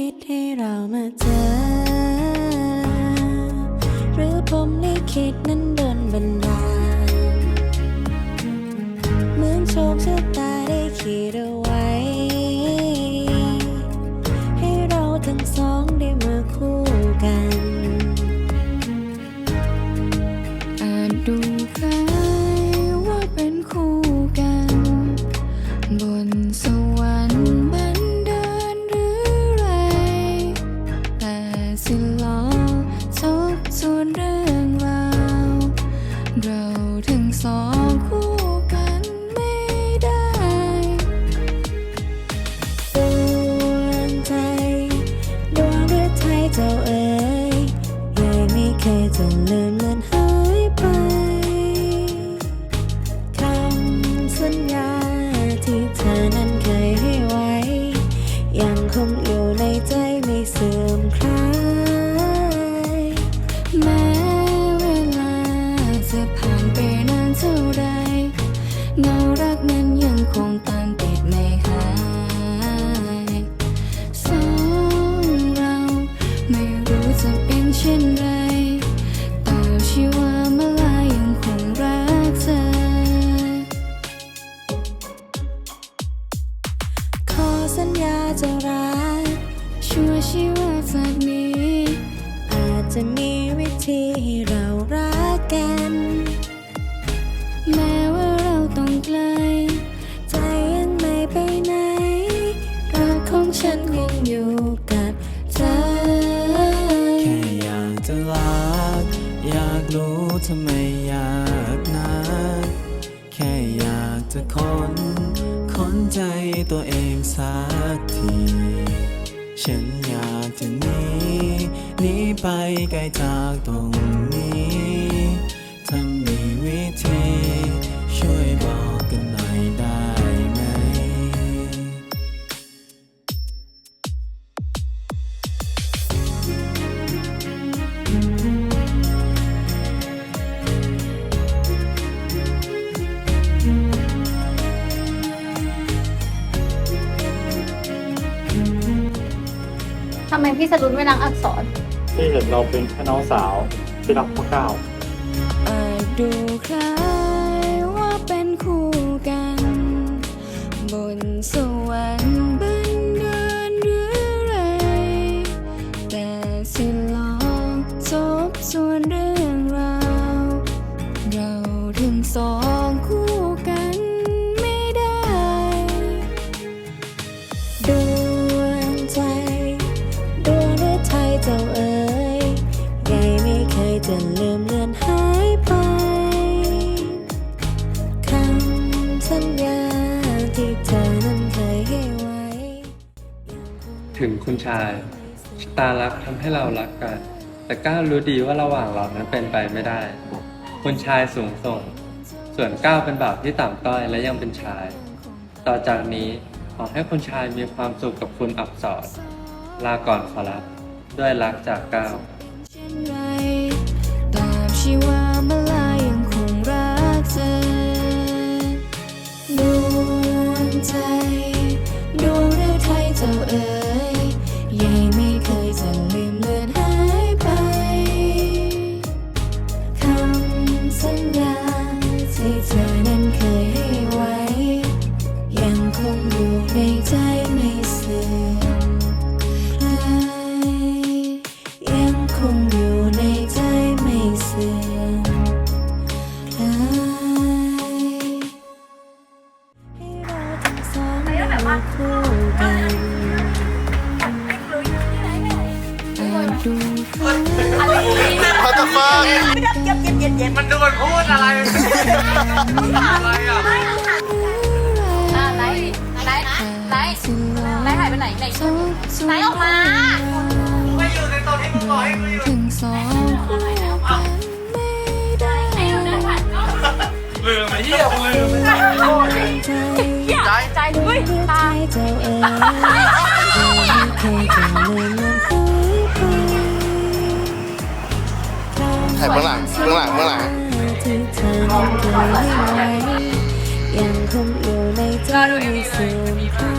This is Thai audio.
คิดให้เรามาเจอ หรือผมลิขิตนั้นโดนบันดาลเหมือนโชคชะตาได้ขีด เราทั้งสองคู่กันไม่ได้ดวงใจดวงฤทัยเจ้าเอ๋ยยายไม่เคยจะลืมเลือนหา คงตามติดไม่หายสองเราไม่รู้จะเป็นเช่นไรแต่ชีวามาลายยังคงรักเธอ ขอสัญญาจะรักชั่วชีวาจากนี้ อาจจะมี ทำไมอยากนักแค่อยากจะค้นค้นใจตัวเองสักที ฉันอยากจะหนีหนีไปไกลจากตรงนี้ ทำไมพี่สะดุดไม่รักอักษร ที่เห็นเราเป็นแค่น้องสาวที่รักพระเก้าอาจดูคล้า จะลืมเลือนหายไปคำสัญญาที่เธอนั้นเคยให้ไว้ ถึงคุณชายชะตารักทำให้เรารักกัน แต่ก้าวรู้ดีว่าระหว่างเรานั้นเป็นไปไม่ได้ คุณชายสูงส่ง ส่วนก้าวเป็นบ่าวที่ต่ำต้อยและยังเป็นชาย ต่อจากนี้ขอให้คุณชายมีความสุขกับคุณอับสรลาก่อนขอรับด้วยรักจากก้าว ชีวามาลายังคงรักเธอดวงใจ ได้มาคู่กันอาจดูคล้ายพัตฟ้ามันดูมันพูดอะไรอะไรอะอ่าไลฟ์ไลฟ์นะไลฟ์สิลองไลฟ์หายไปไหนไหนทบทวนไหนออกมาไม่อยู่ในตอนที่มึงบอกให้กูอยู่ทั้งสองคู่กันไม่ได้ลืมไอ้เหี้ยมึงลืมใจใจเฮ้ยตา เจ้าเองไม่เคยจะลืมมันหายไปถ่ายเบื้องหลังเบื้องหลังเบื้องหลัง ที่เธอนั้นเคยให้ไว้ยังคงอยู่ในใจไม่เสื่อม